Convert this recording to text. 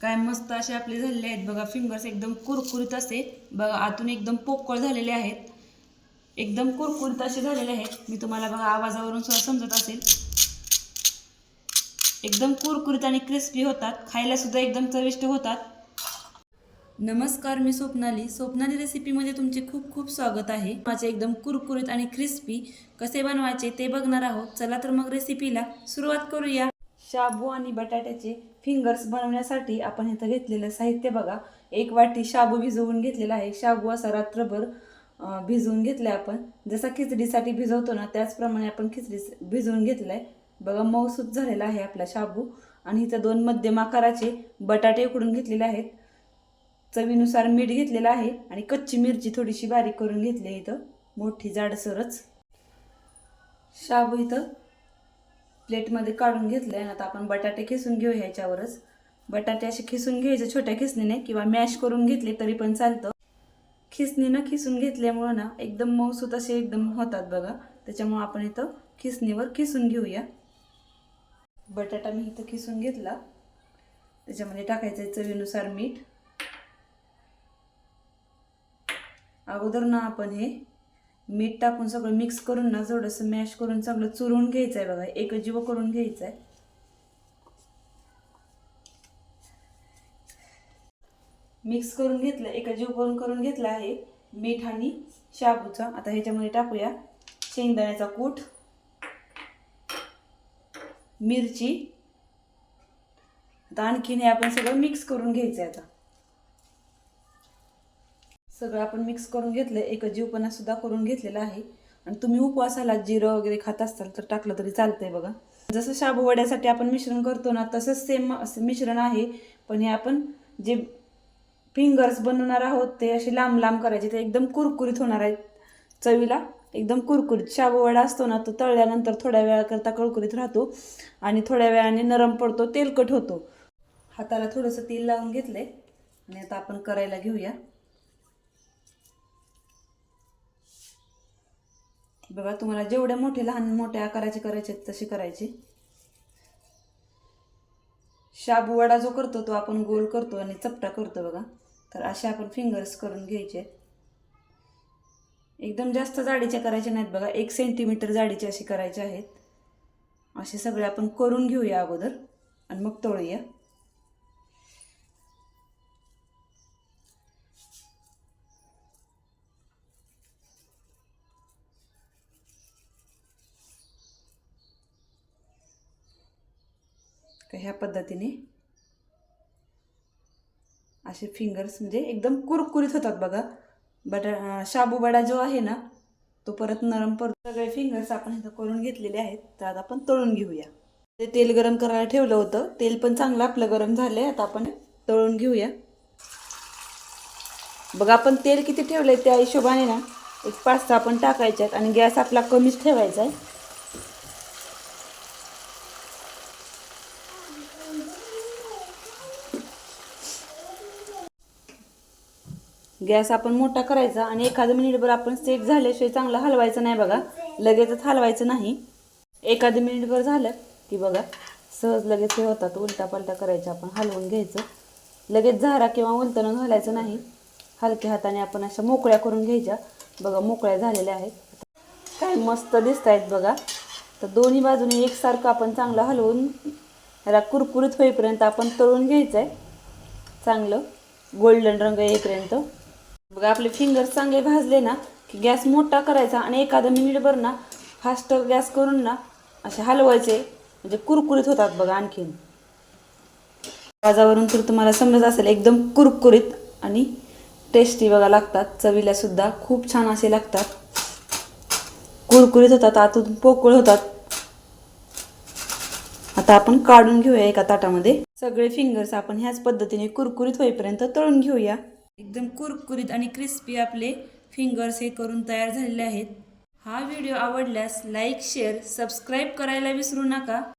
काय मस्त असे आपले झालेले आहेत. बघा फिंगर्स एकदम कुरकुरीत असे. बघा आतून एकदम पोकळ झालेले आहेत. एकदम कुरकुरीत असे झालेले आहेत. मी तुम्हाला बघा आवाजावरून सुद्धा समजत असेल. एकदम कुरकुरीत आणि क्रिस्पी होतात. खायला सुद्धा एकदम चविष्ट होतात. नमस्कार मी स्वप्नाली. स्वप्नाली रेसिपीमध्ये तुमचे खूप खूप स्वागत आहे. माझे एकदम कुरकुरीत आणि क्रिस्पी कसे बनवायचे ते बघणार आहोत. चला तर मग रेसिपीला सुरुवात करूया. शाबू आणि बटाट्याचे फिंगर्स बनवण्यासाठी आपण इथं घेतलेलं साहित्य बघा. एक वाटी शाबू भिजवून घेतलेला आहे. शाबू असा रात्रभर भिजवून भिजवून आहे आपण. जसा खिचडीसाठी भिजवतो ना त्याचप्रमाणे आपण खिचडी भिजवून घेतलाय. बघा मऊसूत झालेला आहे आपला शाबू. आणि इथं दोन मध्यम आकाराचे बटाटे उकडून घेतलेले आहेत. चवीनुसार मीठ घेतलेलं आहे. आणि कच्ची मिरची थोडीशी बारीक करून घेतली आहे इथं. मोठी जाडसरच. शाबू इथं प्लेटमध्ये काढून घेतलं आहे आता आपण बटाटे खिसून घेऊ ह्याच्यावरच बटाटे असे खिसून घ्यायचे छोट्या खिसणीने किंवा मॅश करून घेतले तरी पण चालतं. खिसणीनं खिसून घेतल्यामुळं ना एकदम मऊसूत असे एकदम होतात बघा. त्याच्यामुळं आपण इथं खिसणीवर खिसून घेऊया. बटाटा मी इथं खिसून घेतला. त्याच्यामध्ये टाकायचं आहे चवीनुसार मीठ. अगोदर ना आपण हे मीठ टाकून सगळं मिक्स करून ना थोडंसं मॅश करून सगळं चुरून घ्यायचं आहे बघा एकजीव करून घ्यायचं आहे मिक्स करून घेतलं एकजीव करून करून घेतला आहे. मीठ आणि शाबूचा. आता ह्याच्यामध्ये टाकूया. शेंगदाण्याचा कूट मिरची. आता आणखीन हे आपण सगळं मिक्स करून घ्यायचं आहे आता. सगळं आपण मिक्स करून घेतलं एक जीवपणासुद्धा करून घेतलेला आहे. आणि तुम्ही उपवासाला जिरं वगैरे खात असाल तर टाकलं तरी चालतंय बघा. जसं शाबू वड्यासाठी आपण मिश्रण करतो ना तसंच सेम असं मिश्रण आहे. पण हे आपण जे फिंगर्स बनवणार आहोत ते असे लांब लांब करायचे ते एकदम कुरकुरीत होणार आहेत. चवीला एकदम कुरकुरीत. शाबू वडा असतो ना तो तळल्यानंतर थोड्या वेळाकरता कुरकुरीत राहतो. आणि थोड्या वेळाने नरम पडतो तेलकट होतो. हाताला थोडंसं तेल लावून घेतलंय. आणि आता आपण करायला घेऊया. बघा तुम्हाला जेवढे मोठे लहान मोठ्या आकाराचे करायचे आहेत तसे करायचे. शाबू वडा जो करतो तो आपण गोल करतो आणि चपटा करतो बघा. तर असे आपण फिंगर्स करून घ्यायचे. एकदम जास्त जाडीचे करायचे नाहीत बघा एक सेंटीमीटर जाडीचे असे करायचे आहेत. असे सगळे आपण करून घेऊया अगोदर आणि मग तळूया. का ह्या पद्धतीने असे फिंगर्स म्हणजे एकदम कुरकुरीत होतात बघा. बटा शाबू बडा जो आहे ना तो परत नरम परत सगळे फिंगर्स आपण इथं करून घेतलेले आहेत तर आता आपण तळून घेऊया. ते तेल गरम करायला ठेवलं होतं तेल पण चांगलं आपलं गरम झालं आहे आता आपण तळून घेऊया. बघा आपण तेल किती ठेवलं आहे त्या हिशोबाने ना एक पाच सहा आपण टाकायचे आहेत आणि गॅस आपला कमीच ठेवायचा आहे. गॅस आपण मोठा करायचा आणि एखादं मिनिटभर आपण सेट झाल्याशिवाय चांगलं हलवायचं नाही बघा. लगेचच हलवायचं नाही. एखादं मिनिटभर झालं की बघा सहज लगेच हे होतात उलटा पालटा करायचं आपण हलवून घ्यायचं. लगेच झारा किंवा उलटणं घालायचं नाही. हलक्या हाताने आपण अशा मोकळ्या करून घ्यायच्या. बघा मोकळ्या झालेल्या आहेत. काय मस्त दिसत आहेत बघा. तर दोन्ही बाजूने एकसारखं आपण चांगलं हलवून ह्याला कुरकुरीत होईपर्यंत आपण तळून घ्यायचं आहे चांगलं गोल्डन रंग येईपर्यंत. बघा आपले फिंगर्स चांगले भाजले ना की गॅस मोठा करायचा आणि एखादं मिनिटभर ना फास्ट गॅस करून ना असे हलवायचे. म्हणजे कुरकुरीत होतात बघा आणखीन. आवाजावरून तर तुम्हाला समजत असेल एकदम कुरकुरीत आणि टेस्टी बघा लागतात. चवीला सुद्धा खूप छान असे लागतात. कुरकुरीत होतात आतून पोकळ होतात. आता आपण काढून घेऊया एका ताटामध्ये. सगळे फिंगर्स आपण ह्याच पद्धतीने कुरकुरीत होईपर्यंत तळून घेऊया. एकदम कुरकुरीत आणि क्रिस्पी आपले फिंगर्स हे करून तयार झालेले आहेत. हा व्हिडिओ आवडल्यास लाईक शेअर सबस्क्राईब करायला विसरू नका.